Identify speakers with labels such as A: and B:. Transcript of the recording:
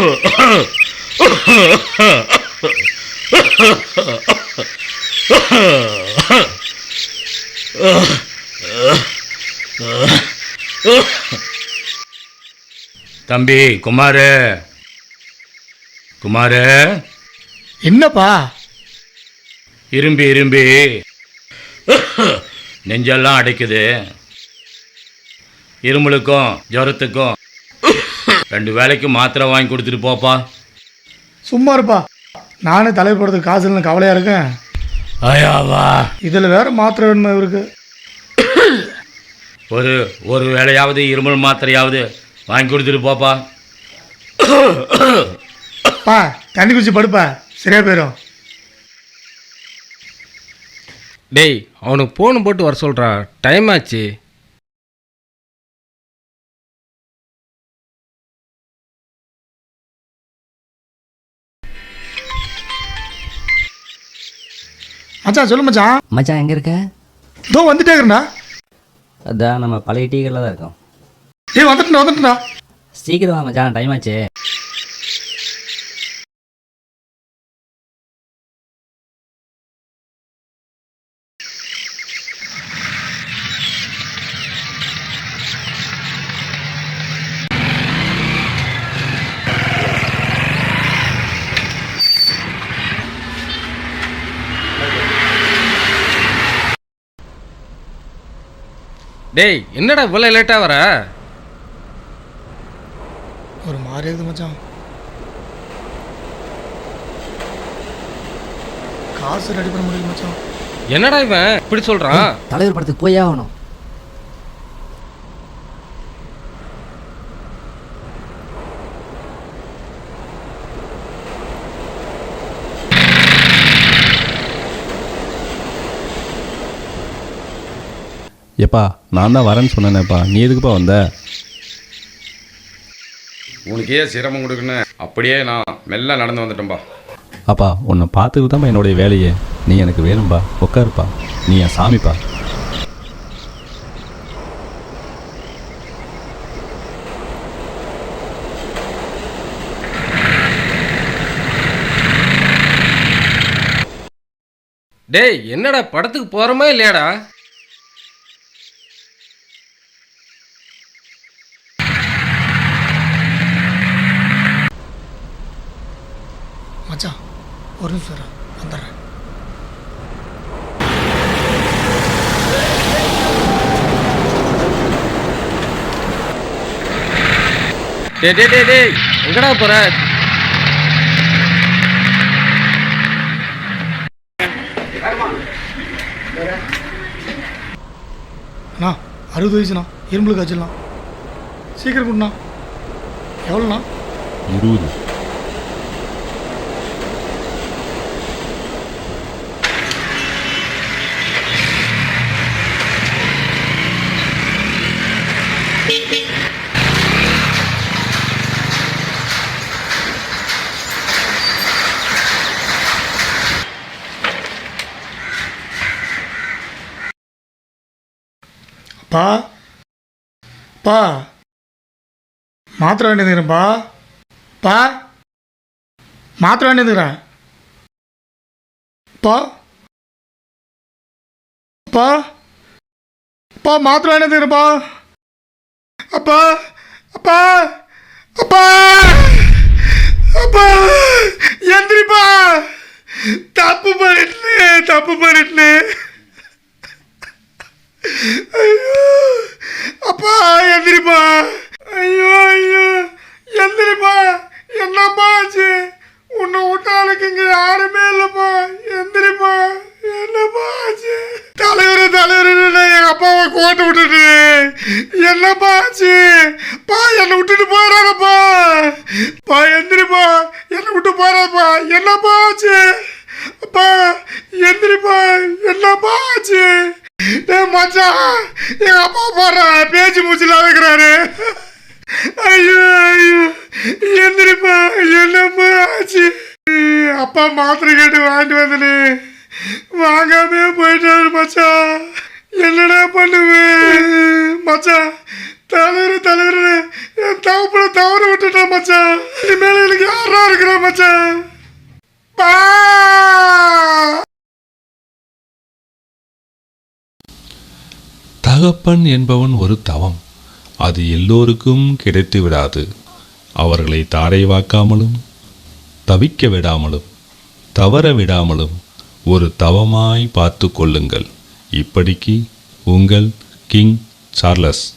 A: தம்பி குமாரு. குமாரு.
B: என்னப்பா?
A: இரும்பி இரும்பி. நெஞ்செல்லாம் அடைக்குது. இருமலுக்கும் ஜுரத்துக்கும். ரெண்டு வேளைக்கு மாத்திரை வாங்கி கொடுத்துட்டு போப்பா.
B: சும்மா இருப்பா. நானே தலைவர் போடுறதுக்கு காசு இல்லைன்னு கவலையாக இருக்கேன்.
A: ஐயாவா.
B: இதில் வேற மாத்திரை வேணுமா இவருக்கு?
A: ஒரு ஒரு வேளையாவது இருமல் மாத்திரையாவது வாங்கி கொடுத்துட்டு போப்பா.
B: பா தண்ணி குடிச்சு படுப்பா. சரியா போயிடும்
C: டேய் அவனுக்கு ஃபோன் போட்டு வர சொல்கிறா டைம் ஆச்சு.
B: மச்சான் சொல்லு மச்சான்.
D: மச்சான் எங்கே இருக்க?
B: இதோ வந்துட்டே இருக்கிறேன்டா
D: அதான் நம்ம பழைய டீகளில் தான் இருக்கோம்.
B: ஏய் வந்துட்டுடா வந்துட்டுடா.
D: சீக்கிரம் வா மச்சான் டைம் ஆச்சு.
C: டேய் என்னடா இவ்வளோ லேட்டாக வர?
B: ஒரு மாதிரி இருக்குது மச்சான். காசு ரெடி பண்ண முடியல மச்சான்.
C: என்னடா இவன்? இப்படி சொல்கிறான்
D: தலைவர் படத்துக்கு போயே ஆகணும்.
E: ஏப்பா நான் தான் வரேன்னு சொன்னேனேப்பா. நீ எதுக்குப்பா வந்த?
F: உனக்கு ஏன் சிரமம் கொடுக்கணும். அப்படியே நான் மெல்ல நடந்து வந்துட்டேன்பா.
E: அப்பா உன்னை பார்த்துட்டு தான்ப்பா என்னுடைய வேலையே. நீ எனக்கு வேணும்பா. உட்காருப்பா நீ என் சாமிப்பா.
C: டேய் என்னடா படத்துக்கு போகிறோமா இல்லையாடா
B: மச்சான் ஒரு நிமிஷம் வந்துடுறேன்.
C: டேய் டேய் டேய் டேய் எங்கடா போற?
B: அண்ணா அறுபது வயசுண்ணா இரும்புக்கு வச்சிடலாம் சீக்கிரம் கொடுண்ணா. எவ்வளோண்ணா?
E: இருபது.
B: பா. பா. மாத்திரை வேண்டியதுப்பா பா. மாத்திரை வேண்டியதுக்கிறேன் பா. பா. அப்பா மாத்திரை அப்பா. அப்பா. அப்பா. அப்பா. எந்திரிப்பா. தப்பு பண்ணிட்டு தப்பு பண்ணிட்டு ஐயோ அப்பா எந்திரிப்பா. ஐயோ ஐயோ. எந்திரிப்பா. என்னப்பா ஆச்சு? உன்னை விட்டாளுக்கு இங்க யாருமே இல்லப்பா. எந்திரிப்பா. என்னப்பா ஆச்சு? தலைவர் தலைவர் எங்க அப்பாவை கோட்டை விட்டுட்டு. என்னப்பா ஆச்சு? பா என்னை விட்டுட்டு போறாரப்பா பா எந்திரிப்பா. என்னை விட்டு போறாப்பா என்னப்பா ஆச்சு? அப்பா எந்திரிப்பா. என்னப்பா ஆச்சு? டேய் மச்சான் எங்க அப்பா போடுற பேச்சு மூச்சுலாம் வைக்கிறாரு ஐயோ ஐயோ எந்திரிப்பா என்னப்பா ஆச்சு? அப்பா மாத்திரை கேட்டு வாங்கிட்டு வந்தனே. வாங்காமே போயிட்டாரு மச்சான் என்னடா பண்ணுவேன் மச்சான் தலைவர் தலைவர் என் தவப்புல தவற விட்டுட்டான் மச்சான் இனிமேல் எனக்கு யாரா இருக்கிறா மச்சான் பா
G: தகப்பன் என்பவன் ஒரு தவம். அது எல்லோருக்கும் கிடைத்து விடாது. அவர்களை தாரை வாக்காமலும் தவிக்க விடாமலும் தவற விடாமலும் ஒரு தவமாய் பார்த்து கொள்ளுங்கள். இப்படிக்கு உங்கள் கிங் சார்லஸ்.